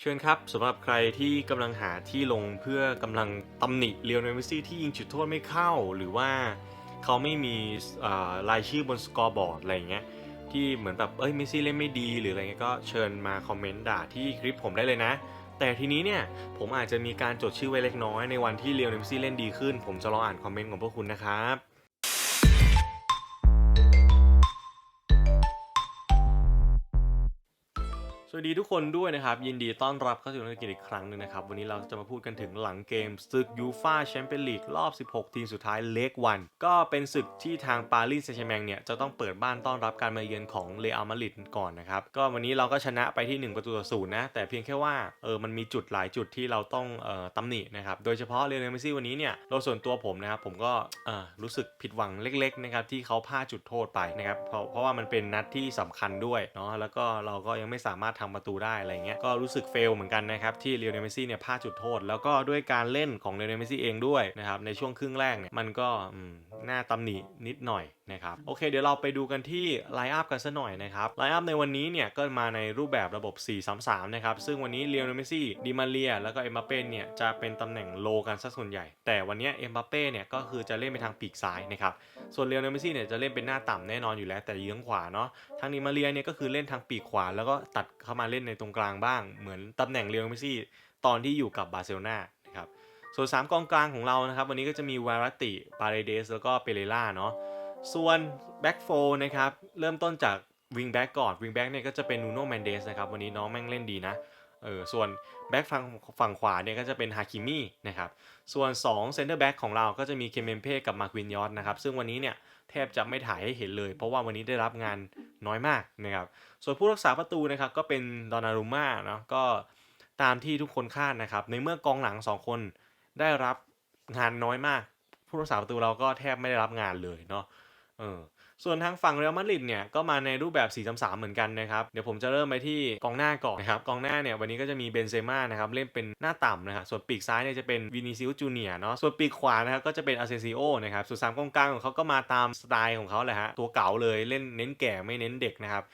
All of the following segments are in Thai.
เชิญครับสำหรับใครที่กำลังหาที่ลงเพื่อกำลังตำหนิเรียวเนเมซี่ที่ยิงจุดโทษไม่เข้า หรือว่าเขาไม่มีรายชื่อบนสกอร์บอร์ดอะไรอย่างเงี้ยที่เหมือนแบบเอ้ยเมซี่เล่นไม่ดีหรืออะไรเงี้ยก็เชิญมาคอมเมนต์ด่าที่คลิปผมได้เลยนะ แต่ทีนี้เนี่ยผมอาจจะมีการจดชื่อไว้เล็กน้อยในวันที่เรียวเนเมซี่เล่นดีขึ้น ผมจะรออ่านคอมเมนต์ของพวกคุณนะครับ สวัสดีทุกคนด้วยนะครับ ยินดีต้อนรับเข้าสู่นักกีฬอีกครั้งหนึ่งนะครับ วันนี้เราจะมาพูดกันถึงหลังเกมศึกยูฟาแชมเปี้ยนลีกรอบ 16 ทีมสุดท้ายเลกวันก็เป็นศึกที่ทางปารีสแซงต์แชร์แมงเนี่ยจะต้องเปิดบ้านต้อนรับการมาเยือนของเรอัลมาดริดก่อนนะครับ ก็วันนี้เราก็ชนะไปที่ 1 ประตูต่อศูนย์นะ แต่เพียงแค่ว่าเออมันมีจุดหลายจุดที่เราต้องเอ่อตำหนินะครับโดยเฉพาะเรอัลเมซี่วันนี้เนี่ยโดยส่วนตัวผมนะครับผมก็เอ่อรู้สึกผิดหวังเล็กๆนะครับที่เขาพลาดจุดโทษไปนะครับเพราะเพราะว่ามันเป็นนัดที่สำคัญด้วยเนาะแล้วก็เราก็ยังไม่สามารถทำประตูได้อะไรเงี้ยก็รู้สึกเฟลเหมือนกันนะครับที่เรียวเนเมซี่เนี่ยพลาดจุดโทษ แล้วก็ด้วยการเล่นของเรียวเนเมซี่เองด้วยนะครับในช่วงครึ่งแรกเนี่ยมันก็หน่าตำหนินิดหน่อย นะครับโอเค เดี๋ยวเราไปดูกันที่ไลน์อัพกันซะหน่อยนะครับไลน์อัพในวันนี้เนี่ยก็มาในรูปแบบระบบ 4-3-3 นะครับ ซึ่งวันนี้เรียวเนเมซี่ดิมาเรีย แล้วก็เอ็มบัปเป้เนี่ยจะเป็นตำแหน่งโลกันซะส่วนใหญ่ แต่วันนี้เอ็มบัปเป้เนี่ยก็คือจะเล่นไปทางปีกซ้ายนะครับส่วนเรียวเนเมซี่เนี่ยจะเล่นเป็นหน้าต่ำแน่นอนอยู่แล้วแต่เยื้องขวาเนาะทางนิมาเรียเนี่ยก็คือเล่นทางปีกขวา แล้วก็ตัดเข้ามาเล่นในตรงกลางบ้าง เหมือนตำแหน่งเรียวเนเมซี่ตอนที่อยู่กับบาร์เซโลนานะครับส่วน 3 กองกลางของเรานะครับวันนี้ก็จะมีวารัติปาเรเดสแล้วก็เปเรล่าเนาะ ส่วนแบ็กโฟนะครับเริ่มต้นจากวิงแบ็กก่อนวิงแบ็กเนี่ยก็จะเป็นนูโน่แมนเดสนะครับวันนี้น้องแม่งเล่นดีนะเออส่วนแบ็กฝั่งฝั่งขวาเนี่ยก็จะเป็นฮาคิมี่นะครับส่วน2เซนเตอร์แบ็กของเราก็จะมีเคเมนเป้กับมาควินยอสนะครับซึ่งวันนี้เนี่ยแทบจะไม่ถ่ายให้เห็นเลย เพราะว่าวันนี้ได้รับงานน้อยมากนะครับส่วนผู้รักษาประตูนะครับก็เป็นดอนารุม่าเนาะก็ตามที่ทุกคนคาดนะครับในเมื่อกองหลัง 2 คนได้รับงานน้อยมาก ผู้รักษาประตูเราก็แทบไม่ได้รับงานเลยเนาะ เออส่วนทางฝั่งเรอัลมาดริดเนี่ยก็มาในรูปแบบ 4-3-3 เหมือนกันนะครับ เดี๋ยวผมจะเริ่มไปที่กองหน้าก่อนนะครับ กองหน้าเนี่ยวันนี้ก็จะมีเบนเซม่านะครับเล่นเป็นหน้าต่ำนะครับส่วนปีกซ้ายเนี่ยจะเป็นวินิซิอุสจูเนียเนาะส่วนปีกขวานะครับก็จะเป็นอาเซซิโอนะครับส่วนสามกองกลางของเขาก็มาตามสไตล์ของเขาแหละฮะตัวเก่าเลยเล่นเน้นแก่ไม่เน้นเด็กนะครับ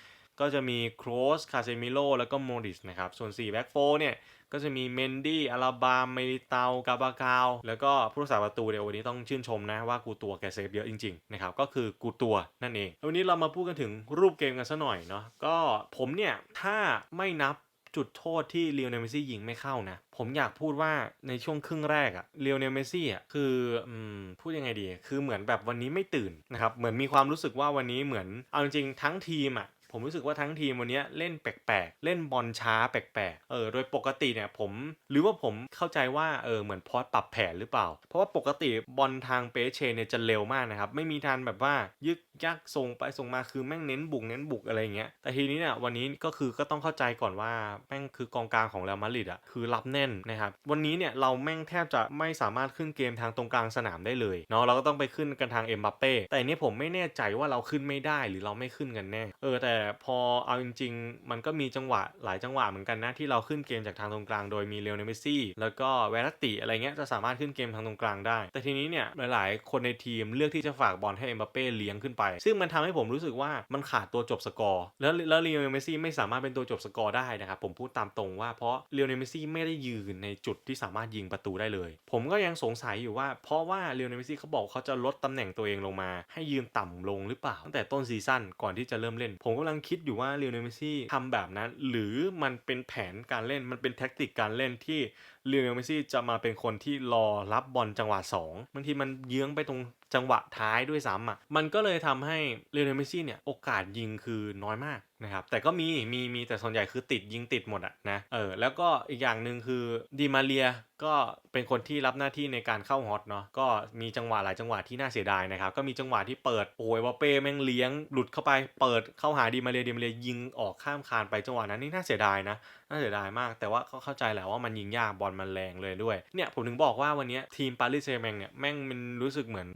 ก็จะมีโครสคาเซมิโลแล้วก็โมดิสนะครับส่วน4แบ็กโฟเนี่ย ก็จะมีเมนดี้อาราบามเมริเตากาบากาว แล้วก็ผู้รักษาประตูเดี๋ยววันนี้ต้องชื่นชมนะว่ากูตัวแกเซฟเยอะจริงๆนะครับก็คือกูตัวนั่นเองแล้ววันนี้เรามาพูดกันถึงรูปเกมกันซะหน่อยเนาะก็ผมเนี่ยถ้าไม่นับจุดโทษที่เลียวเนลเมซี่ยิงไม่เข้านะ ผมอยากพูดว่าในช่วงครึ่งแรกอะเลียวเนลเมซี่อะคืออืมพูดยังไงดี คือเหมือนแบบวันนี้ไม่ตื่นนะครับ เหมือนมีความรู้สึกว่าวันนี้เหมือน เอาจริงๆทั้งทีมอะ ผมรู้สึกว่าทั้งทีมวันนี้เล่นแปลกๆ เล่นบอลช้าแปลกๆ เออ โดยปกติเนี่ยผมหรือว่าผมเข้าใจว่าเออเหมือนพอสปรับแผนหรือเปล่า เพราะว่าปกติบอลทางเปเชเนี่ยจะเร็วมากนะครับ ไม่มีทางแบบว่ายึกยักส่งไปส่งมาคือแม่งเน้นบุกเน้นบุกอะไรอย่างเงี้ยแต่ทีนี้เนี่ยวันนี้ก็คือก็ต้องเข้าใจก่อนว่าแม่งคือกองกลางของเรอัลมาดริดอะคือรับแน่นนะครับวันนี้เนี่ยเราแม่งแทบจะไม่สามารถขึ้นเกมทางตรงกลางสนามได้เลยเนาะเราก็ต้องไปขึ้นกันทางเอ็มบัปเป้แต่อันนี้ผมไม่แน่ใจว่าเราขึ้นไม่ได้หรือเราไม่ขึ้นกันแน่เออแต่พอเอาจริง ๆ มันก็มีจังหวะหลายจังหวะเหมือนกันนะที่เราขึ้นเกมจากทางตรงกลางโดยมีเลโอเนลเมสซี่แล้วก็เวรัตติอะไรเงี้ยจะสามารถขึ้นเกมทางตรงกลางได้ แต่ทีนี้เนี่ยหลาย ๆ คนในทีมเลือกที่จะฝากบอลให้เอ็มบัปเป้เลี้ยงขึ้นไปซึ่งมันทำให้ผมรู้สึกว่ามันขาดตัวจบสกอร์ แล้วแล้วเลโอนลเมซี่ไม่สามารถเป็นตัวจบสกอร์ได้นะครับ ผมพูดตามตรงว่าเพราะเลโอนลเมซี่ไม่ได้ยืนในจุดที่สามารถยิงประตูได้เลย ผมก็ยังสงสัยอยู่ว่า เพราะว่าเลโอนลเมซี่เขาบอกเขาจะลดตำแหน่งตัวเองลงมา ให้ยืนต่ำลงหรือเปล่าตั้งแต่ต้นซีซั่นก่อนที่จะเริ่มเล่น ผมกำลังคิดอยู่ว่าเลโอนลเมซี่ทำแบบนั้น หรือมันเป็นแผนการเล่นมันเป็นแท็กติกการเล่นที่เลโอนลเมซี่จะมาเป็นคนที่รอรับบอลจังหวะ2บางทีมันเยื้องไปตรง จังหวะท้ายด้วยซ้ำอะมันก็เลยทำให้เลโอเนเมซี่เนี่ยโอกาสยิงคือน้อยมาก นะครับแต่ก็มีมีมีแต่ส่วนใหญ่คือติดยิงติดหมดอะนะเออแล้วก็อีกอย่างหนึ่งคือดีมาเรียก็เป็นคนที่รับหน้าที่ในการเข้าฮอตเนาะก็มีจังหวะหลายจังหวะที่น่าเสียดายนะครับก็มีจังหวะที่เปิดโอ้ยวาเป้แม่งเลี้ยงหลุดเข้าไปเปิดเข้าหาดีมาเรียดีมาเรียยิงออกข้ามคานไปจังหวะนั้นนี่น่าเสียดายนะน่าเสียดายมาก แต่ว่าเขาเข้าใจแหละว่ามันยิงยากบอลมันแรงเลยด้วยเนี่ยผมถึงบอกว่าวันนี้ทีมปารีสแซงแมงเนี่ยแม่งมันรู้สึกเหมือน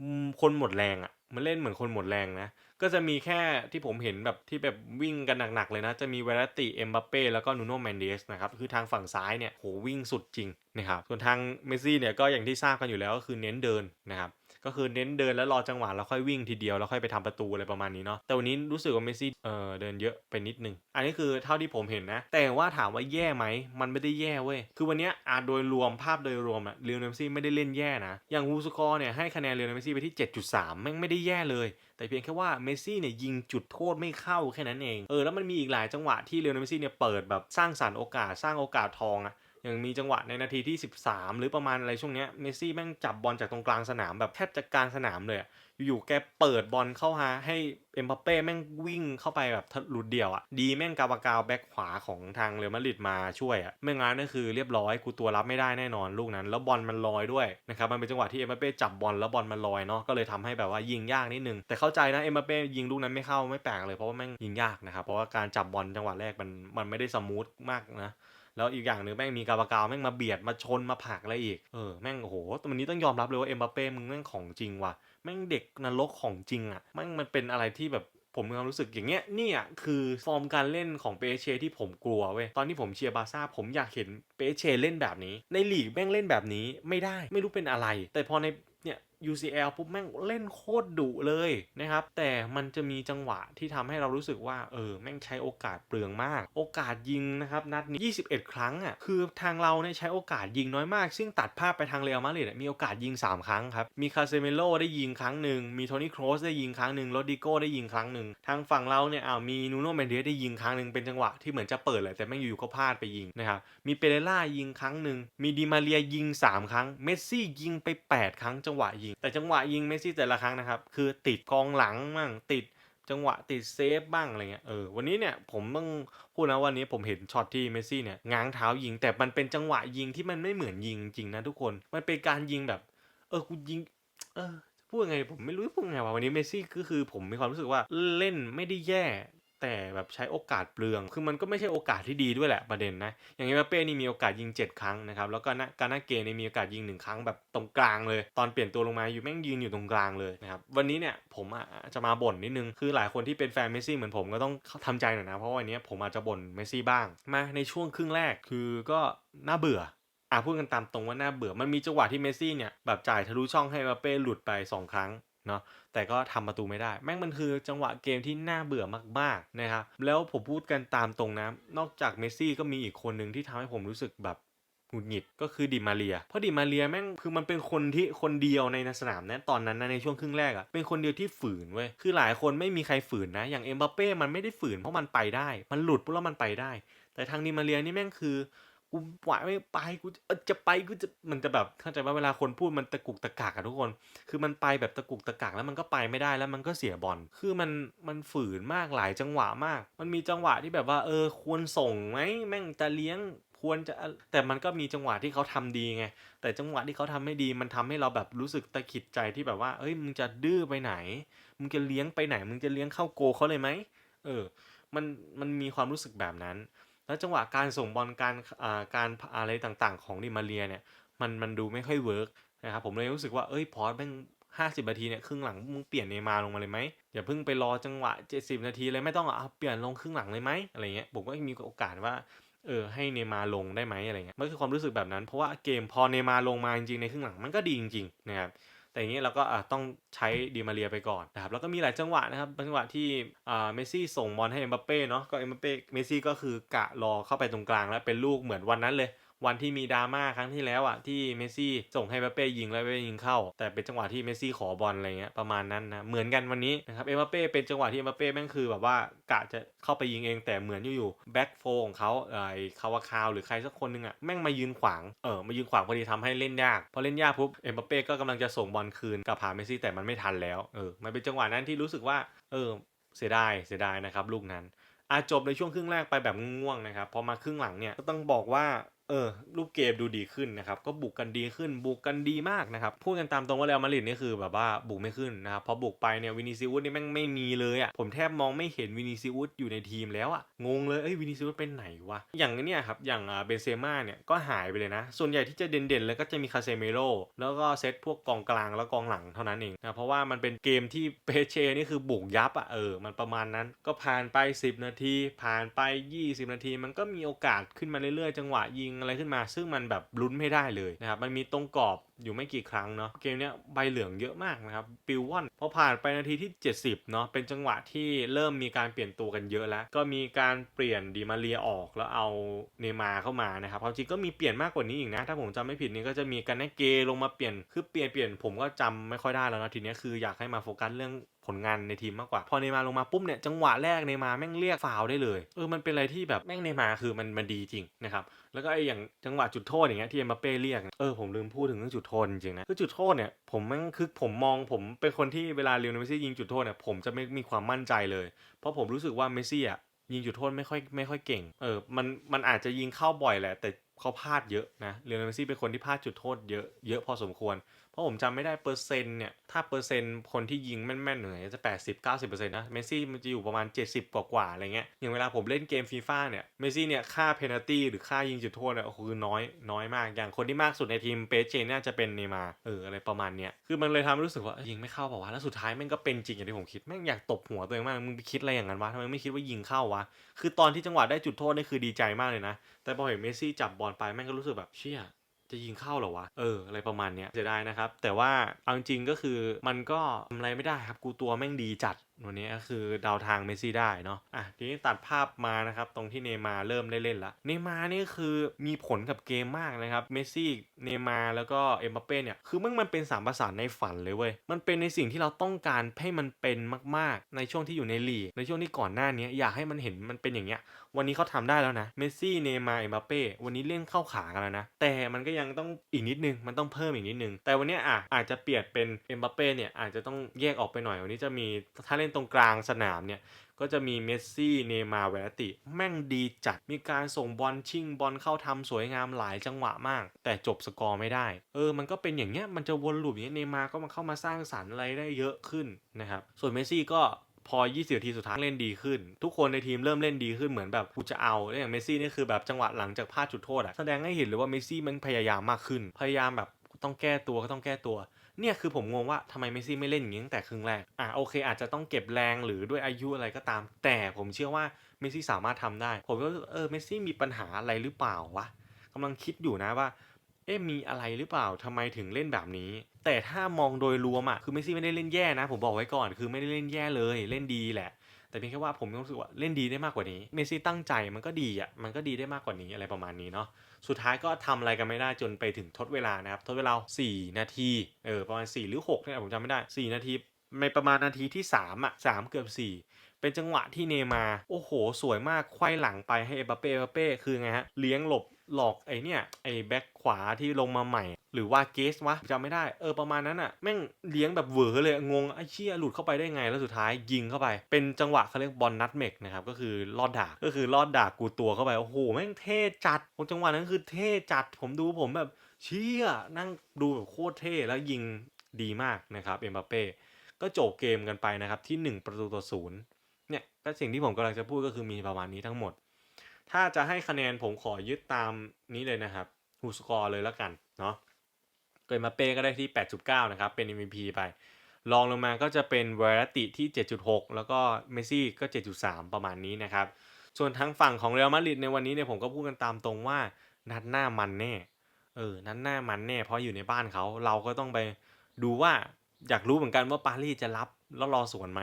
คนหมดแรงอะมันเล่นเหมือนคนหมดแรงนะ ก็จะมีแค่ที่ผมเห็นแบบที่แบบวิ่งกันหนักๆเลยนะ จะมีเวลติเอ็มบัปเป้แล้วก็นูโน่แมนเดสนะครับคือทางฝั่งซ้ายเนี่ยโหวิ่งสุดจริงนะครับส่วนทางเมซี่เนี่ยก็อย่างที่ทราบกันอยู่แล้วก็คือเน้นเดินนะครับ ก็คือเน้นเดินแล้วรอจังหวะแล้วค่อยวิ่งทีเดียวแล้วค่อยไปทำประตูอะไรประมาณนี้เนาะแต่วันนี้รู้สึกว่าเมสซี่เออเดินเยอะไปนิดนึง อันนี้คือเท่าที่ผมเห็นนะ แต่ว่าถามว่าแย่ไหมมันไม่ได้แย่เว้ยคือวันนี้อาจโดยรวมภาพโดยรวมอะเรียลเมสซี่ไม่ได้เล่นแย่นะอย่างฮูสกอร์เนี่ยให้คะแนนเรียลเมสซี่ไปที่ 7.3 แม่งไม่ได้แย่เลย แต่เพียงแค่ว่าเมสซี่เนี่ยยิงจุดโทษไม่เข้าแค่นั้นเองเออแล้วมันมีอีกหลายจังหวะที่เรียลเมสซี่เนี่ยเปิดแบบสร้างสรรค์โอกาสสร้างโอกาสทองอะ อย่างมีจังหวะในนาทีที่ 13 หรือประมาณอะไรช่วงเนี้ยเมสซี่แม่งจับบอลจากตรงกลางสนามแบบแทบจะกลางสนามเลยอะอยู่ๆแกเปิดบอลเข้าหาให้เอ็มบัปเป้แม่งวิ่งเข้าไปแบบทะลุดเดี่ยวอะดีแม่งกาวากาวแบ็คขวาของทางเรอัลมาดริดมาช่วยอะไม่งั้นก็คือเรียบร้อยกูตัวรับไม่ได้แน่นอนลูกนั้น แล้วบอลมันลอยด้วยนะครับมันเป็นจังหวะที่เอ็มบัปเป้จับบอลแล้วบอลมันลอยเนาะก็เลยทำให้แบบว่ายิงยากนิดนึงแต่เข้าใจนะเอ็มบัปเป้ยิงลูกนั้นไม่เข้าไม่แปลกเลยเพราะว่าแม่งยิงยากนะครับเพราะว่าการจับบอลจังหวะแรกมันมันไม่ได้สมูทมากนะแล้วอีกอย่างหนึ่งแม่งมีกาวากาวแม่งมาเบียดมาชนมาผักอะไรอีกเออแม่งโอ้โหวันนี้ต้องยอมรับเลยว่าเอ็มบัปเป้มึงแม่งของจริงว่ะแม่งเด็กนรกของจริงอะแม่งมันเป็นอะไรที่แบบผมมีความรู้สึกอย่างเงี้ยนี่ยคือฟอร์มการเล่นของเปเชที่ผมกลัวเว้ยตอนที่ผมเชียร์บาซ่าผมอยากเห็นเปเชเล่นแบบนี้ ในลีกแม่งเล่นแบบนี้ไม่ได้ไม่รู้เป็นอะไร แต่พอใน UCL ปุ๊บแม่งเล่นโคตรดุเลยนะครับ แต่มันจะมีจังหวะที่ทำให้เรารู้สึกว่าเออแม่งใช้โอกาสเปลืองมาก โอกาสยิงนะครับนัดนี้ 21 ครั้งอะคือทางเราเนี่ยใช้โอกาสยิงน้อยมาก ซึ่งตัดภาพไปทางเรอัลมาดริดมีโอกาสยิง 3 ครั้งครับ มีคาเซเมโลได้ยิงครั้งหนึ่งมีโทนี่โครสได้ยิงครั้งหนึ่งโรดิโก้ได้ยิงครั้งหนึ่งทางฝั่งเราเนี่ยอ้าวมีนูโนเมนเดสได้ยิงครั้งหนึ่งเป็นจังหวะที่เหมือนจะเปิดเลยแต่แม่งอยู่ๆก็พลาดไปยิงนะครับมีเปเรล่ายิงครั้งหนึ่งมีดิมาเรียยิง 3 ครั้งเมสซี่ยิงไป 8 ครั้งจังหวะยิงแต่จังหวะยิงเมสซี่แต่ละครั้งนะครับคือติดกองหลังบ้างติดจังหวะติดเซฟบ้างอะไรเงี้ยเออวันนี้เนี่ยผมต้องพูดนะวันนี้ผมเห็นช็อตที่เมสซี่เนี่ยง้างเท้ายิง แต่มันเป็นจังหวะยิงที่มันไม่เหมือนยิงจริงนะทุกคนมันเป็นการยิงแบบ เออกูยิง เออพูดยังไงผมไม่รู้จะพูดยังไงว่าวันนี้เมสซี่ก็คือผมมีความรู้สึกว่าเล่นไม่ได้แย่ แต่แบบใช้โอกาสเปลือง คือมันก็ไม่ใช่โอกาสที่ดีด้วยแหละประเด็นนะ อย่างเอ็มบัปเป้นี่มีโอกาสยิง 7 ครั้งนะครับ แล้วก็นาการนาเกนี่มีโอกาสยิง 1 ครั้งแบบตรงกลางเลย ตอนเปลี่ยนตัวลงมาอยู่แม่งยืนอยู่ตรงกลางเลยนะครับ วันนี้เนี่ยผมอะจะมาบ่นนิดนึง คือหลายคนที่เป็นแฟนเมสซี่เหมือนผมก็ต้องทำใจหน่อยนะ เพราะวันนี้ผมอาจจะบ่นเมสซี่บ้าง มาในช่วงครึ่งแรกคือก็น่าเบื่ออะพูดกันตามตรงว่าน่าเบื่อ มันมีจังหวะที่เมสซี่เนี่ยแบบจ่ายทะลุช่องให้เอ็มบัปเป้หลุดไป 2 ครั้ง เนาะแต่ก็ทำประตูไม่ได้ แม่งมันคือจังหวะเกมที่น่าเบื่อมากๆนะครับแล้วผมพูดกันตามตรงนะนอกจากเมสซี่ก็มีอีกคนหนึ่งที่ทำให้ผมรู้สึกแบบหงุดหงิดก็คือดิมาเรีย เพราะดิมาเรียแม่งคือมันเป็นคนที่คนเดียวในสนามนะตอนนั้นนะในช่วงครึ่งแรกอะ่ะเป็นคนเดียวที่ฝืนเว้ยคือหลายคนไม่มีใครฝืนนะ อย่างเอ็มบัปเป้มันไม่ได้ฝืนเพราะมันไปได้ มันหลุดปุ๊บแล้วมันไปได้ แต่ทางดิมาเรียนี่แม่งคือ กูไหวไม่ไปกูจะไปกูจะมันจะแบบเข้าใจว่าเวลาคนพูดมันตะกุกตะกักอะทุกคน คือมันไปแบบตะกุกตะกักแล้วมันก็ไปไม่ได้แล้วมันก็เสียบอลคือมันมันฝืนมากหลายจังหวะมาก มันมีจังหวะที่แบบว่า เออควรส่งไหมแม่งจะเลี้ยงควรจะแต่มันก็มีจังหวะที่เขาทำดีไง แต่จังหวะที่เขาทำไม่ดีมันทำให้เราแบบรู้สึกตะขิดใจที่แบบว่า เอ้ยมึงจะดื้อไปไหน มึงจะเลี้ยงไปไหน มึงจะเลี้ยงเข้าโกเขาเลยไหมเออ มันมันมีความรู้สึกแบบนั้น แล้วจังหวะการส่งบอลการอ่าการอะไรต่างๆ ของดิมาเรียเนี่ยมันมันดูไม่ค่อยเวิร์กนะครับผมเลยรู้สึกว่าเอ้ยพอสแม่งห้าสิบนาทีเนี่ยครึ่งหลังมึงเปลี่ยนเนมาลงมาเลยไหมอย่าเพิ่งไปรอจังหวะเจ็ดสิบนาทีเลยไม่ต้องอะเปลี่ยนลงครึ่งหลังเลยไหมอะไรเงี้ยผมก็มีโอกาสว่าเออให้เนมาลงได้ไหมอะไรเงี้ยมันคือความรู้สึกแบบนั้นเพราะว่าเกมพอเนมาลงมาจริงๆในครึ่งหลังมันก็ดีจริงๆนะครับ แต่อย่างนี้เราก็ต้องใช้ดีมาเรียไปก่อนนะครับแล้วก็มีหลายจังหวะนะครับจังหวะที่เมสซี่ส่งบอลให้เอ็มบัปเป้เนาะก็เอ็มบัปเป้เมสซี่ก็คือกะรอเข้าไปตรงกลางแล้วเป็นลูกเหมือนวันนั้นเลย วันที่มีดราม่าครั้งที่แล้วอะที่เมสซี่ส่งให้เปเป้ยิงแล้วเปเป้ยิงเข้า แต่เป็นจังหวะที่เมสซี่ขอบอลอะไรเงี้ยประมาณนั้นนะเหมือนกันวันนี้นะครับเอ็มบัปเป้เป็นจังหวะที่เอ็มบัปเป้แม่งคือแบบว่ากะจะเข้าไปยิงเองแต่เหมือนอยู่ๆแบ็กโฟของเขาไอ้คาวาคาวหรือใครสักคนหนึงอะแม่งมายืนขวางเออมายืนขวางพอดีทำให้เล่นยากพอเล่นยากปุ๊บเอ็มบัปเป้ก็กำลังจะส่งบอลคืนกับหาเมสซี่แต่มันไม่ทันแล้วเออมันเป็นจังหวะนั้นที่รู้สึกว่าเออเสียดายเสียดายนะครับลูกนั้นอาจบในช่วงครึ่งแรกไปแบบง่วงนะครับ พอมาครึ่งหลังเนี่ยก็ต้องบอกว่า เออรูปเกมดูดีขึ้นนะครับ ก็บุกกันดีขึ้น บุกกันดีมากนะครับ พูดกันตามตรงว่าเรอัลมาดริดนี่คือแบบว่าบุกไม่ขึ้นนะครับพอบุกไปเนี่ยวินิซิอุสนี่แม่งไม่มีเลยอะ่ะผมแทบมองไม่เห็นวินิซิอุสอยู่ในทีมแล้วอะ่ะงงเลยเอ้ยวินิซิอุสเป็นไหนวะอย่างเนี้ยครับอย่างเบนเซม่าเนี่ยก็หายไปเลยนะ ส่วนใหญ่ที่จะเด่นๆเลยก็จะมีคาเซเมโรแล้วก็เซตพวกกองกลางแล้วกองหลังเท่านั้นเองนะเพราะว่ามันเป็นเกมที่เปเชนี่คือบุกยับอะ่ะเออมันประมาณนั้นก็ผ่านไป 10 นาที ผ่านไป 20 นาที มันก็มีโอกาสขึ้นมาเรื่อยๆ จังหวะยิงอะไรขึ้นมา ซึ่งมันแบบลุ้นไม่ได้เลยนะครับมันมีตรงกรอบ อยู่ไม่กี่ครั้งเนาะเกมเนี้ยใบเหลืองเยอะมากนะครับปิววอนพอผ่านไปนาทีที่ 70เนาะเป็นจังหวะที่เริ่มมีการเปลี่ยนตัวกันเยอะแล้ว ก็มีการเปลี่ยนดีมาเรียออกแล้วเอาเนยมาเข้ามานะครับความจริงก็มีเปลี่ยนมากกว่านี้อีกนะ ถ้าผมจำไม่ผิดนี่ก็จะมีการแนเกลงมาเปลี่ยนคือเปลี่ยนเปลี่ยนผมก็จำไม่ค่อยได้แล้วนะทีนี้คืออยากให้มาโฟกัสเรื่องผลงานในทีมมากกว่า พอเนยมาลงมาปุ๊บเนี่ยจังหวะแรกเนยมาแม่งเรียกฟาวได้เลยเออมันเป็นอะไรที่แบบแม่งเนยมาคือมันมันดีจริงนะครับแล้วก็ไออย่างจังหวะจุดโทษอย่างเงี้ยที่เอ็มบัปเป้เรียกเออผมลืมพูดถึงเรื่องจุดโทษจริงๆนะคือจุดโทษเนี่ยผมแม่งคือผมมองผมเป็นคนที่เวลาเรียวเนลเมสซี่ยิงจุดโทษเนี่ยผมจะไม่มีความมั่นใจเลย เพราะผมรู้สึกว่าเมสซี่อะยิงจุดโทษไม่ค่อยไม่ค่อยเก่ง เออ มันมันอาจจะยิงเข้าบ่อยแหละ แต่เขาพลาดเยอะนะเรียวเนลเมสซี่เป็นคนที่พลาดจุดโทษเยอะเยอะพอสมควร ราะผมจำไม่ได้เปอร์เซ็นต์เนี่ย ถ้าเปอร์เซ็นต์คนที่ยิงแม่นๆหน่อยจะ 80 90%นต์นะ เมสซี่มันจะอยู่ประมาณ 70 กว่าๆอะไรเงี้ย อย่างเวลาผมเล่นเกมฟีฟ่าเนี่ย เมสซี่เนี่ยค่าเพนัลตี้หรือค่ายิงจุดโทษเนี่ยคือน้อยน้อยมาก อย่างคนที่มากสุดในทีมเปเจน่าจะเป็นเนย์มาเอออะไรประมาณเนี้ย คือมันเลยทำให้รู้สึกว่ายิงไม่เข้าเปล่าวะ แล้วสุดท้ายแม่งก็เป็นจริงอย่างที่ผมคิด แม่งอยากตบหัวตัวเองมาก มึงไปคิดอะไรอย่างนั้นวะทำไมไม่คิดว่ายิงเข้าวะ คือตอนที่จังหวะได้จุดโทษนี่คือดีใจมากเลยนะ แต่พอเห็นเมสซี่จับบอลไปแม่งก็รู้สึกแบบเชี่ย จะยิงเข้าเหรอวะ เออ อะไรประมาณเนี้ยจะได้นะครับ แต่ว่าเอาจริงก็คือมันก็ทำอะไรไม่ได้ครับ กูตัวแม่งดีจัด วันนี้ก็คือดาวทางเมสซี่ได้เนาะอะทีนี้ตัดภาพมานะครับ ตรงที่เนมาเริ่มได้เล่นละเนมานี่คือมีผลกับเกมมากนะครับเมสซี่เนมาแล้วก็เอ็มบัปเป้เนี่ยคือมันมันเป็นสามประสานในฝันเลยเว้ยมันเป็นในสิ่งที่เราต้องการให้มันเป็นมากๆ ในช่วงที่อยู่ในลีกในช่วงที่ก่อนหน้านี้อยากให้มันเห็นมันเป็นอย่างเงี้ยวันนี้เขาทำได้แล้วนะเมสซี่เนมาเอ็มบัปเป้วันนี้เล่นเข้าขากันแล้วนะแต่มันก็ยังต้องอีกนิดนึงมันต้องเพิ่มอีกนิดนึงแต่วันนี้อะอาจจะเปลี่ยนเป็นเอ็มบัปเป้เนี่ยอาจจะต้องแยกออกไปหน่อยวันนี้จะมีถ้าเล่นตรงกลางสนามเนี่ยก็จะมีเมสซี่ เนมาร์เวลติ แม่งดีจัด มีการส่งบอลชิงบอลเข้าทำสวยงามหลายจังหวะมาก แต่จบสกอร์ไม่ได้ เออ มันก็เป็นอย่างเงี้ย มันจะวนลูปอย่างเงี้ย เนมาร์ก็มาเข้ามาสร้างสรรค์อะไรได้เยอะขึ้นนะครับ ส่วนเมสซี่ก็พอ 20นาทีสุดท้ายเล่นดีขึ้น ทุกคนในทีมเริ่มเล่นดีขึ้นเหมือนแบบกูจะเอาอย่างเมสซี่นี่คือแบบจังหวะหลังจากพลาดจุดโทษอะแสดงให้เห็นเลยว่าเมสซี่มันพยายามมากขึ้น พยายามแบบต้องแก้ตัวก็ต้องแก้ตัว เนี่ยคือผมงงว่าทำไมเมซี่ไม่เล่นอย่างนี้ตั้งแต่ครึ่งแรก อะโอเค อาจจะต้องเก็บแรงหรือด้วยอายุอะไรก็ตาม แต่ผมเชื่อว่าเมซี่สามารถทำได้ ผมก็เออเมซี่มีปัญหาอะไรหรือเปล่าวะกำลังคิดอยู่นะว่า เอ๊ะมีอะไรหรือเปล่าทำไมถึงเล่นแบบนี้ แต่ถ้ามองโดยรวมอะคือเมซี่ไม่ได้เล่นแย่นะ ผมบอกไว้ก่อนคือไม่ได้เล่นแย่เลยเล่นดีแหละ แต่เพียงแค่ว่าผมรู้สึกว่าเล่นดีได้มากกว่านี้เมซี่ตั้งใจมันก็ดีอะมันก็ดีได้มากกว่านี้อะไรประมาณนี้เนาะสุดท้ายก็ทำอะไรกันไม่ได้จนไปถึงทดเวลานะครับทดเวลา 4 นาทีเออประมาณ 4 หรือ 6เนี่ยผมจำไม่ได้ 4 นาทีในประมาณนาทีที่ 3 อะ 3 เกือบ 4 เป็นจังหวะที่เนมา โอ้โห สวยมากไขว้หลังไปให้เอเบาเป้เอเบาเป้คือไงฮะ เลี้ยงหลบหลอกไอเนี่ยไอแบ็คขวาที่ลงมาใหม่ หรือว่าเกสวะจำไม่ได้เออประมาณนั้นอะแม่งเลี้ยงแบบเหวอเลยงงไอ้เชี่ยหลุดเข้าไปได้ไงแล้วสุดท้ายยิงเข้าไป เป็นจังหวะเขาเรียกบอลนัดเมกนะครับก็คือลอดดากก็คือลอดดากกูตัวเข้าไปโอ้โหแม่งเท่จัดจังหวะนั้นคือเท่จัดผมดูผมแบบเชี่ยนั่งดูแบบโคตรเท่แล้วยิงดีมากนะครับเอ็มบัปเป้ก็จบเกมกันไปนะครับที่ 1 ประตูต่อศูนย์เนี่ยก็สิ่งที่ผมกำลังจะพูดก็คือมีประมาณนี้ทั้งหมด ถ้าจะให้คะแนนผมขอยึดตามนี้เลยนะครับฮูสกอร์เลยแล้วกันเนาะ เกิดมาเป้ก็ได้ที่ 8.9 นะครับ เป็น MVP ไป ลองลงมาก็จะเป็นเวรติที่ 7.6 แล้วก็เมซี่ก็ 7.3 ประมาณนี้นะครับ ส่วนทางฝั่งของเรอัลมาดริดในวันนี้เนี่ยผมก็พูดกันตามตรงว่า นัดหน้ามันแน่ เออ นัดหน้ามันแน่ เพราะอยู่ในบ้านเขา เราก็ต้องไปดูว่าอยากรู้เหมือนกันว่าปารีสจะรับแล้วรอสวนไหม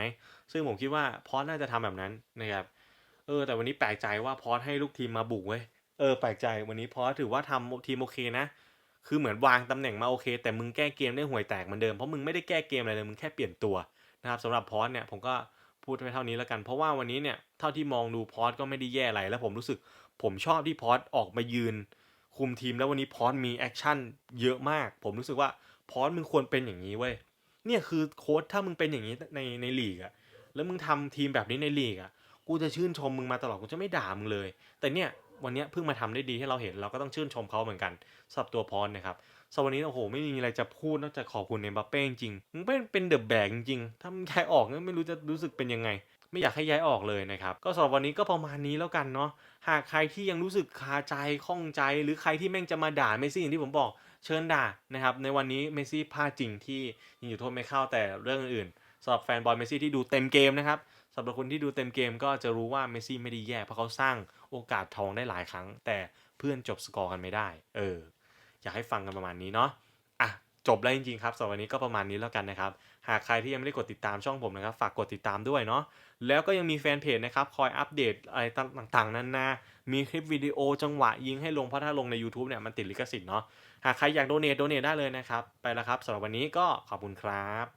ซึ่งผมคิดว่าพอสน่าจะทำแบบนั้นนะครับ เออ แต่วันนี้แปลกใจว่าพอสให้ลูกทีมมาบุกเว้ย เออ แปลกใจวันนี้พอสถือว่าทำทีมโอเคนะ คือเหมือนวางตำแหน่งมาโอเค แต่มึงแก้เกมได้ห่วยแตกเหมือนเดิมเพราะมึงไม่ได้แก้เกมอะไรเลยมึงแค่เปลี่ยนตัวนะครับสำหรับพอสเนี่ยผมก็พูดไปเท่านี้แล้วกัน เพราะว่าวันนี้เนี่ยเท่าที่มองดูพอสก็ไม่ได้แย่อะไรแล้วผมรู้สึกผมชอบที่พอสออกมายืน คุมทีมแล้ววันนี้พอสมีแอคชั่นเยอะมาก ผมรู้สึกว่าพอสมึงควรเป็นอย่างนี้เว้ยเนี่ยคือโค้ชถ้ามึงเป็นอย่างนี้ในในลีกอะแล้วมึงทำทีมแบบนี้ในลีกอะกูจะชื่นชมมึงมาตลอดกูจะไม่ด่ามึงเลย แต่เนี่ย วันนี้เพิ่งมาทำได้ดีให้เราเห็นเราก็ต้องชื่นชมเขาเหมือนกันสำหรับตัวพรนะครับสำหรับวันนี้โอ้โหไม่มีอะไรจะพูดนอกจากขอบคุณเนมบัปเป้จริงมึงเป็นเป็นเดอะแบกจริงถ้ามึงย้ายออกนี่ไม่รู้จะรู้สึกเป็นยังไง ไม่อยากให้ย้ายออกเลยนะครับ ก็สำหรับวันนี้ก็ประมาณนี้แล้วกันเนาะหากใครที่ยังรู้สึกคาใจข้องใจ หรือใครที่แม่งจะมาด่าเมซี่อย่างที่ผมบอกเชิญด่านะครับในวันนี้เมซี่พลาดจริงที่ยิงจุดโทษไม่เข้าแต่เรื่องอื่นสำหรับแฟนบอลเมซี่ที่ดูเต็มเกมนะครับสำหรับคนที่ดูเต็มเกมก็จะรู้ว่าเมซี่ไม่ได้แย่เพราะเขาสร้างโอกาสทองได้หลายครั้ง แต่เพื่อนจบสกอร์กันไม่ได้ เออ อยากให้ฟังกันประมาณนี้เนาะอะจบแล้วจริงๆครับสำหรับวันนี้ก็ประมาณนี้แล้วกันนะครับ หากใครที่ยังไม่ได้กดติดตามช่องผมนะครับ ฝากกดติดตามด้วยเนาะ แล้วก็ยังมีแฟนเพจนะครับคอยอัปเดตอะไรต่างๆนานามีคลิปวิดีโอจังหวะยิงให้ลงเพราะถ้าลงใน YouTube เนี่ยมันติดลิขสิทธิ์เนาะ หากใครอยากโดเนทโดเนทได้เลยนะครับ ไปแล้วครับสำหรับวันนี้ก็ขอบคุณครับ